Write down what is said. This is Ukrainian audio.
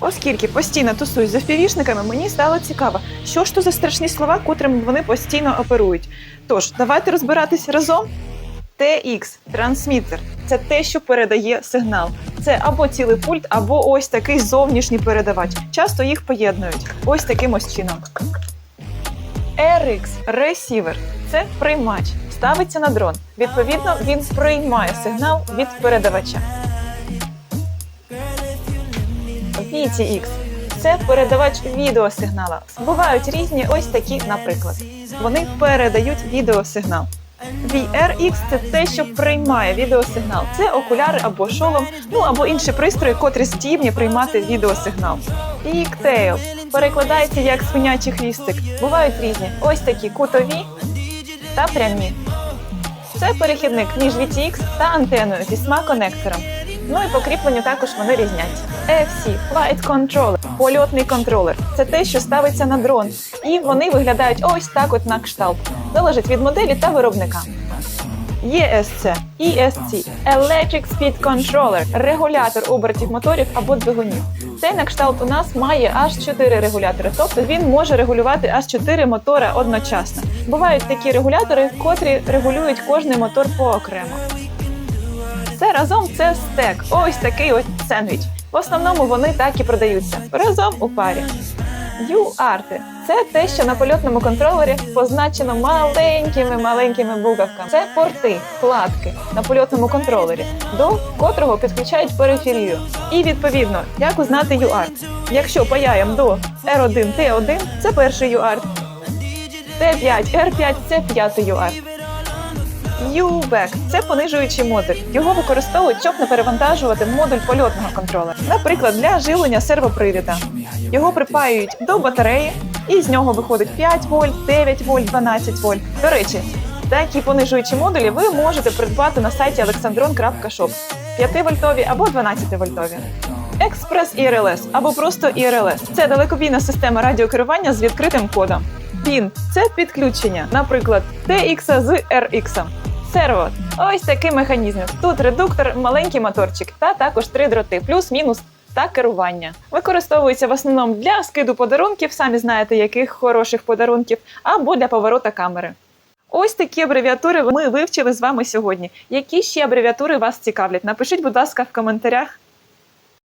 Оскільки постійно тусуюсь з FPV-шниками, мені стало цікаво, що ж то за страшні слова, котрими вони постійно оперують. Тож, давайте розбиратись разом. TX – трансмітер це те, що передає сигнал. Це або цілий пульт, або ось такий зовнішній передавач. Часто їх поєднують ось таким ось чином. RX – ресівер це приймач, ставиться на дрон. Відповідно, він приймає сигнал від передавача. VTX – це передавач відеосигнала. Бувають різні ось такі, наприклад. Вони передають відеосигнал. VRX – це те, що приймає відеосигнал. Це окуляри або шолом, ну або інші пристрої, котрі здібні приймати відеосигнал. Pigtail перекладається як свинячий хвістик. Бувають різні. Ось такі кутові та прямі. Це перехідник між VTX та антеною зі SMA-конектором. Ну і по кріпленню також вони різняться. FC – Flight Controller – польотний контролер. Це те, що ставиться на дрон. І вони виглядають ось так от на кшталт. Залежить від моделі та виробника. ESC – ESC – Electric Speed Controller – регулятор обертів моторів або двигунів. Цей на кшталт у нас має аж 4 регулятори, тобто він може регулювати аж 4 мотори одночасно. Бувають такі регулятори, котрі регулюють кожний мотор поокремо. Це разом це стек. Ось такий ось сендвіч. В основному вони так і продаються разом у парі. UART – це те, що на польотному контролері позначено маленькими маленькими бугавками. Це порти, вкладки на польотному контролері, до котрого підключають периферію. І відповідно, як узнати UART? Якщо паяємо до R1, T1 – це перший UART, T5, R5 – це п'ятий UART. U-Back – це понижуючий модуль. Його використовують, щоб не перевантажувати модуль польотного контролера. Наприклад, для живлення сервопривіда. Його припаюють до батареї, і з нього виходить 5 вольт, 9 вольт, 12 вольт. До речі, такі понижуючі модулі ви можете придбати на сайті alexandron.shop 5-вольтові або 12-вольтові. Експрес IRLS або просто IRLS – це далекобійна система радіокерування з відкритим кодом. PIN – це підключення, наприклад, TX з RX. Серво ось такий механізм. Тут редуктор, маленький моторчик та також три дроти, плюс-мінус та керування. Використовується в основному для скиду подарунків, самі знаєте, яких хороших подарунків, або для поворота камери. Ось такі абревіатури ми вивчили з вами сьогодні. Які ще абревіатури вас цікавлять? Напишіть, будь ласка, в коментарях.